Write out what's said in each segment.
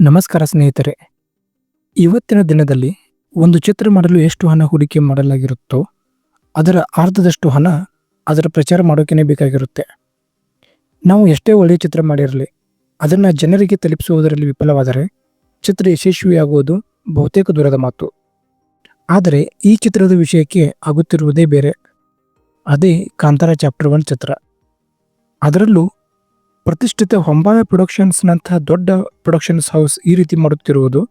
ನಮಸ್ಕಾರ ಸ್ನೇಹಿತರೆ. ಇವತ್ತಿನ ದಿನದಲ್ಲಿ ಒಂದು ಚಿತ್ರ ಮಾಡಲು ಎಷ್ಟು ಹಣ ಹೂಡಿಕೆ ಮಾಡಲಾಗಿರುತ್ತೋ, ಅದರ ಅರ್ಧದಷ್ಟು ಹಣ ಅದರ ಪ್ರಚಾರ ಮಾಡೋಕೆ ಬೇಕಾಗಿರುತ್ತೆ. ನಾವು ಎಷ್ಟೇ ಒಳ್ಳೆಯ ಚಿತ್ರ ಮಾಡಿರಲಿ, ಅದನ್ನು ಜನರಿಗೆ ತಲುಪಿಸುವುದರಲ್ಲಿ ವಿಫಲವಾದರೆ ಚಿತ್ರ ಯಶಸ್ವಿಯಾಗುವುದು ಬಹುತೇಕ ದೂರದ ಮಾತು. ಆದರೆ ಈ ಚಿತ್ರದ ವಿಷಯಕ್ಕೆ ಆಗುತ್ತಿರುವುದೇ ಬೇರೆ. ಅದೇ ಕಾಂತಾರ ಚಾಪ್ಟರ್ ಒನ್ ಚಿತ್ರ. ಅದರಲ್ಲೂ ಪ್ರತಿಷ್ಠಿತ ಹೊಂಬಾಳೆ ಪ್ರೊಡಕ್ಷನ್ಸ್ನಂತಹ ದೊಡ್ಡ ಪ್ರೊಡಕ್ಷನ್ಸ್ ಹೌಸ್ ಈ ರೀತಿ ಮಾಡುತ್ತಿರುವುದು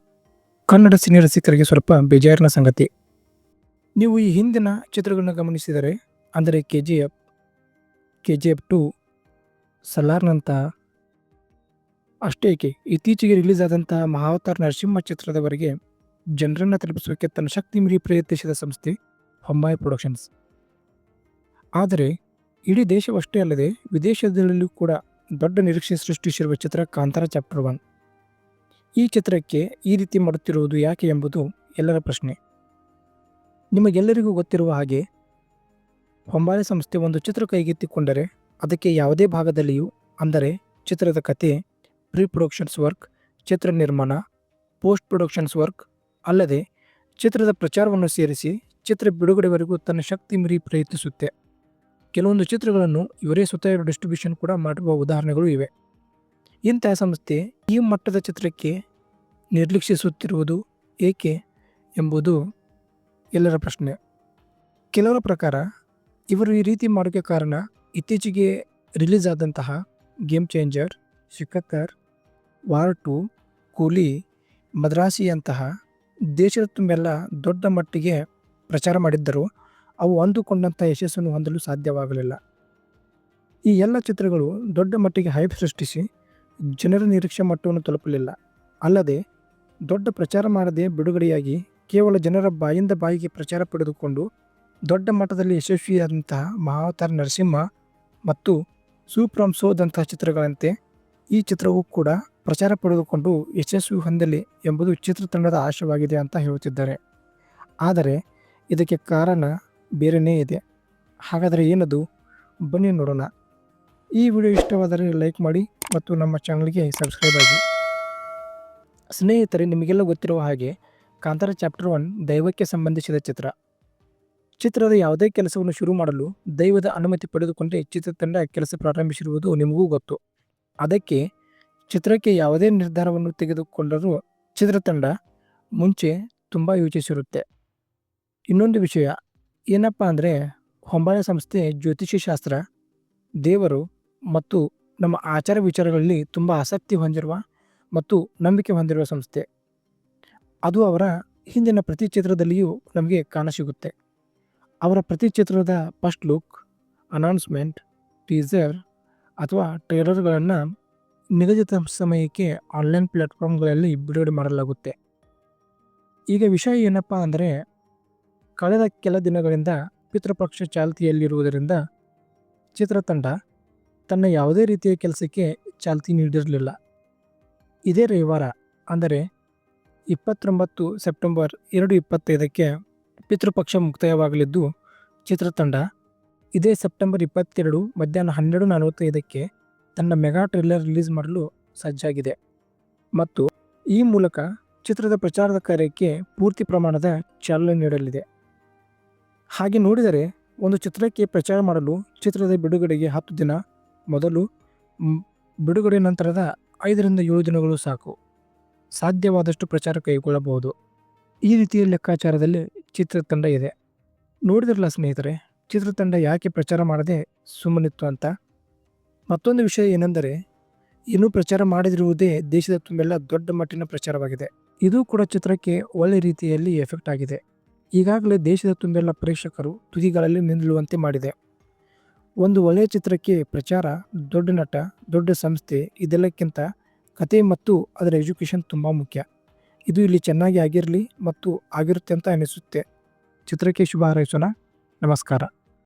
ಕನ್ನಡ ಸಿನಿ ರಸಿಕರಿಗೆ ಸ್ವಲ್ಪ ಬೇಜಾರಿನ ಸಂಗತಿ. ನೀವು ಈ ಹಿಂದಿನ ಚಿತ್ರಗಳನ್ನು ಗಮನಿಸಿದರೆ, ಅಂದರೆ K G F K G F two ಸಲಾರ್ನಂತಹ ಅಷ್ಟೇಕೆ, ಇತ್ತೀಚೆಗೆ ರಿಲೀಸ್ ಆದಂತಹ ಮಹಾವತಾರ ನರಸಿಂಹ ಚಿತ್ರದವರೆಗೆ ಜನರನ್ನು ತಲುಪಿಸೋಕೆ ತನ್ನ ಶಕ್ತಿ ಮೀರಿ ಪ್ರಯತ್ನಿಸಿದ ಸಂಸ್ಥೆ ಹೊಂಬಾಯಿ ಪ್ರೊಡಕ್ಷನ್ಸ್. ಆದರೆ, ಇಡೀ ದೇಶವಷ್ಟೇ ಅಲ್ಲದೆ ವಿದೇಶದಲ್ಲೂ ಕೂಡ ದೊಡ್ಡ ನಿರೀಕ್ಷೆ ಸೃಷ್ಟಿಸಿರುವ ಚಿತ್ರ ಕಾಂತಾರ ಚಾಪ್ಟರ್ ಒನ್. ಈ ಚಿತ್ರಕ್ಕೆ ಈ ರೀತಿ ಮಾಡುತ್ತಿರುವುದು ಯಾಕೆ ಎಂಬುದು ಎಲ್ಲರ ಪ್ರಶ್ನೆ. ನಿಮಗೆಲ್ಲರಿಗೂ ಗೊತ್ತಿರುವ ಹಾಗೆ ಹೊಂಬಾಳೆ ಸಂಸ್ಥೆ ಒಂದು ಚಿತ್ರ ಕೈಗೆತ್ತಿಕೊಂಡರೆ ಅದಕ್ಕೆ ಯಾವುದೇ ಭಾಗದಲ್ಲಿಯೂ, ಅಂದರೆ ಚಿತ್ರದ ಕತೆ ಪ್ರೀ ಪ್ರೊಡಕ್ಷನ್ಸ್ ವರ್ಕ್ ಚಿತ್ರ ನಿರ್ಮಾಣ ಪೋಸ್ಟ್ ಪ್ರೊಡಕ್ಷನ್ಸ್ ವರ್ಕ್ ಅಲ್ಲದೆ ಚಿತ್ರದ ಪ್ರಚಾರವನ್ನು ಸೇರಿಸಿ ಚಿತ್ರ ಬಿಡುಗಡೆವರೆಗೂ ತನ್ನ ಶಕ್ತಿ ಮೀರಿ ಪ್ರಯತ್ನಿಸುತ್ತೆ. ಕೆಲವೊಂದು ಚಿತ್ರಗಳನ್ನು ಇವರೇ ಸ್ವತಃ ಡಿಸ್ಟ್ರಿಬ್ಯೂಷನ್ ಕೂಡ ಮಾಡುವ ಉದಾಹರಣೆಗಳು ಇವೆ. ಇಂತಹ ಸಂಸ್ಥೆ ಈ ಮಟ್ಟದ ಚಿತ್ರಕ್ಕೆ ನಿರ್ಲಕ್ಷಿಸುತ್ತಿರುವುದು ಏಕೆ ಎಂಬುದು ಎಲ್ಲರ ಪ್ರಶ್ನೆ. ಕೆಲವರ ಪ್ರಕಾರ ಇವರು ಈ ರೀತಿ ಮಾಡೋಕ್ಕೆ ಕಾರಣ ಇತ್ತೀಚೆಗೆ ರಿಲೀಸ್ ಆದಂತಹ ಗೇಮ್ ಚೇಂಜರ್ ಶಿಕತ್ತರ್ ವಾರ್ ಟು ಕೂಲಿ ಮದ್ರಾಸಿಯಂತಹ ದೇಶದ ತುಂಬೆಲ್ಲ ದೊಡ್ಡ ಮಟ್ಟಿಗೆ ಪ್ರಚಾರ ಮಾಡಿದ್ದರು. ಅವು ಅಂದುಕೊಂಡಂಥ ಯಶಸ್ಸನ್ನು ಹೊಂದಲು ಸಾಧ್ಯವಾಗಲಿಲ್ಲ. ಈ ಎಲ್ಲ ಚಿತ್ರಗಳು ದೊಡ್ಡ ಮಟ್ಟಿಗೆ ಹೈಪ್ ಸೃಷ್ಟಿಸಿ ಜನರ ನಿರೀಕ್ಷೆ ಮಟ್ಟವನ್ನು ತಲುಪಲಿಲ್ಲ. ಅಲ್ಲದೆ ದೊಡ್ಡ ಪ್ರಚಾರ ಮಾಡದೆ ಬಿಡುಗಡೆಯಾಗಿ ಕೇವಲ ಜನರ ಬಾಯಿಂದ ಬಾಯಿಗೆ ಪ್ರಚಾರ ಪಡೆದುಕೊಂಡು ದೊಡ್ಡ ಮಟ್ಟದಲ್ಲಿ ಯಶಸ್ವಿಯಾದಂತಹ ಮಹಾವತಾರ ನರಸಿಂಹ ಮತ್ತು ಸೂಪ್ರಂಸೋದಂತಹ ಚಿತ್ರಗಳಂತೆ ಈ ಚಿತ್ರವೂ ಕೂಡ ಪ್ರಚಾರ ಪಡೆದುಕೊಂಡು ಯಶಸ್ವಿ ಹೊಂದಲಿ ಎಂಬುದು ಚಿತ್ರತಂಡದ ಆಶಯವಾಗಿದೆ ಅಂತ ಹೇಳುತ್ತಿದ್ದಾರೆ. ಆದರೆ ಇದಕ್ಕೆ ಕಾರಣ ಬೇರೆಯೇ ಇದೆ. ಹಾಗಾದರೆ ಏನದು? ಬನ್ನಿ ನೋಡೋಣ. ಈ ವಿಡಿಯೋ ಇಷ್ಟವಾದರೆ ಲೈಕ್ ಮಾಡಿ ಮತ್ತು ನಮ್ಮ ಚಾನಲ್ಗೆ ಸಬ್ಸ್ಕ್ರೈಬ್ ಆಗಿ. ಸ್ನೇಹಿತರೆ, ನಿಮಗೆಲ್ಲ ಗೊತ್ತಿರುವ ಹಾಗೆ ಕಾಂತಾರ ಚಾಪ್ಟರ್ ಒನ್ ದೈವಕ್ಕೆ ಸಂಬಂಧಿಸಿದ ಚಿತ್ರ. ಚಿತ್ರದ ಯಾವುದೇ ಕೆಲಸವನ್ನು ಶುರು ಮಾಡಲು ದೈವದ ಅನುಮತಿ ಪಡೆದುಕೊಂಡೇ ಚಿತ್ರತಂಡ ಕೆಲಸ ಪ್ರಾರಂಭಿಸಿರುವುದು ನಿಮಗೂ ಗೊತ್ತು. ಅದಕ್ಕೆ ಚಿತ್ರಕ್ಕೆ ಯಾವುದೇ ನಿರ್ಧಾರವನ್ನು ತೆಗೆದುಕೊಂಡರೂ ಚಿತ್ರತಂಡ ಮುಂಚೆ ತುಂಬ ಯೋಚಿಸಿರುತ್ತೆ. ಇನ್ನೊಂದು ವಿಷಯ ಏನಪ್ಪ ಅಂದರೆ ಹೊಂಬಾಳೆ ಸಂಸ್ಥೆ ಜ್ಯೋತಿಷಿ ಶಾಸ್ತ್ರ ದೇವರು ಮತ್ತು ನಮ್ಮ ಆಚಾರ ವಿಚಾರಗಳಲ್ಲಿ ತುಂಬ ಆಸಕ್ತಿ ಹೊಂದಿರುವ ಮತ್ತು ನಂಬಿಕೆ ಹೊಂದಿರುವ ಸಂಸ್ಥೆ. ಅದು ಅವರ ಹಿಂದಿನ ಪ್ರತಿ ಚಿತ್ರದಲ್ಲಿಯೂ ನಮಗೆ ಕಾಣಸಿಗುತ್ತೆ. ಅವರ ಪ್ರತಿ ಚಿತ್ರದ ಫಸ್ಟ್ ಲುಕ್, ಅನೌನ್ಸ್ಮೆಂಟ್, ಟೀಸರ್ ಅಥವಾ ಟ್ರೇಲರ್ಗಳನ್ನು ನಿಗದಿತ ಸಮಯಕ್ಕೆ ಆನ್ಲೈನ್ ಪ್ಲಾಟ್ಫಾರ್ಮ್ಗಳಲ್ಲಿ ಬಿಡುಗಡೆ ಮಾಡಲಾಗುತ್ತೆ. ಈಗ ವಿಷಯ ಏನಪ್ಪ ಅಂದರೆ ಕಳೆದ ಕೆಲ ದಿನಗಳಿಂದ ಪಿತೃಪಕ್ಷ ಚಾಲ್ತಿಯಲ್ಲಿರುವುದರಿಂದ ಚಿತ್ರತಂಡ ತನ್ನ ಯಾವುದೇ ರೀತಿಯ ಕೆಲಸಕ್ಕೆ ಚಾಲ್ತಿ ನೀಡಿರಲಿಲ್ಲ. ಇದೇ ರವಿವಾರ, ಅಂದರೆ ಇಪ್ಪತ್ತೊಂಬತ್ತು ಸೆಪ್ಟೆಂಬರ್ ಎರಡು ಇಪ್ಪತ್ತೈದಕ್ಕೆ ಪಿತೃಪಕ್ಷ ಮುಕ್ತಾಯವಾಗಲಿದ್ದು, ಚಿತ್ರತಂಡ ಇದೇ ಸೆಪ್ಟೆಂಬರ್ ಇಪ್ಪತ್ತೆರಡು ಮಧ್ಯಾಹ್ನ ಹನ್ನೆರಡು ನಲವತ್ತೈದಕ್ಕೆ ತನ್ನ ಮೆಗಾ ಟ್ರೇಲರ್ ರಿಲೀಸ್ ಮಾಡಲು ಸಜ್ಜಾಗಿದೆ. ಮತ್ತು ಈ ಮೂಲಕ ಚಿತ್ರದ ಪ್ರಚಾರದ ಕಾರ್ಯಕ್ಕೆ ಪೂರ್ತಿ ಪ್ರಮಾಣದ ಚಾಲನೆ ನೀಡಲಿದೆ. ಹಾಗೆ ನೋಡಿದರೆ ಒಂದು ಚಿತ್ರಕ್ಕೆ ಪ್ರಚಾರ ಮಾಡಲು ಚಿತ್ರದ ಬಿಡುಗಡೆಗೆ ಹತ್ತು ದಿನ. ಮೊದಲು ಬಿಡುಗಡೆ ನಂತರದ ಐದರಿಂದ ಏಳು ದಿನಗಳು ಸಾಕು. ಸಾಧ್ಯವಾದಷ್ಟು ಪ್ರಚಾರ ಕೈಗೊಳ್ಳಬಹುದು. ಈ ರೀತಿಯ ಲೆಕ್ಕಾಚಾರದಲ್ಲಿ ಚಿತ್ರತಂಡ ಇದೆ. ನೋಡಿದ್ರಲ್ಲ ಸ್ನೇಹಿತರೆ ಚಿತ್ರತಂಡ ಯಾಕೆ ಪ್ರಚಾರ ಮಾಡದೆ ಸುಮ್ಮನಿತ್ತು ಅಂತ? ಮತ್ತೊಂದು ವಿಷಯ ಏನೆಂದರೆ, ಇನ್ನೂ ಪ್ರಚಾರ ಮಾಡದಿರುವುದೇ ದೇಶದ ತುಂಬೆಲ್ಲ ದೊಡ್ಡ ಮಟ್ಟಿನ ಪ್ರಚಾರವಾಗಿದೆ. ಇದು ಕೂಡ ಚಿತ್ರಕ್ಕೆ ಒಳ್ಳೆ ರೀತಿಯಲ್ಲಿ ಎಫೆಕ್ಟ್ ಆಗಿದೆ. ಈಗಾಗಲೇ ದೇಶದ ತುಂಬೆಲ್ಲ ಪ್ರೇಕ್ಷಕರು ತುದಿಗಳಲ್ಲಿ ನಿಲ್ಲುವಂತೆ ಮಾಡಿದೆ. ಒಂದು ಒಳ್ಳೆಯ ಚಿತ್ರಕ್ಕೆ ಪ್ರಚಾರ, ದೊಡ್ಡ ನಟ, ದೊಡ್ಡ ಸಂಸ್ಥೆ ಇದೆಲ್ಲಕ್ಕಿಂತ ಕತೆ ಮತ್ತು ಅದರ ಎಜುಕೇಷನ್ ತುಂಬ ಮುಖ್ಯ. ಇದು ಇಲ್ಲಿ ಚೆನ್ನಾಗಿ ಆಗಿರಲಿ ಮತ್ತು ಆಗಿರುತ್ತೆ ಅಂತ ಅನಿಸುತ್ತೆ. ಚಿತ್ರಕ್ಕೆ ಶುಭ ಹಾರೈಸೋಣ. ನಮಸ್ಕಾರ.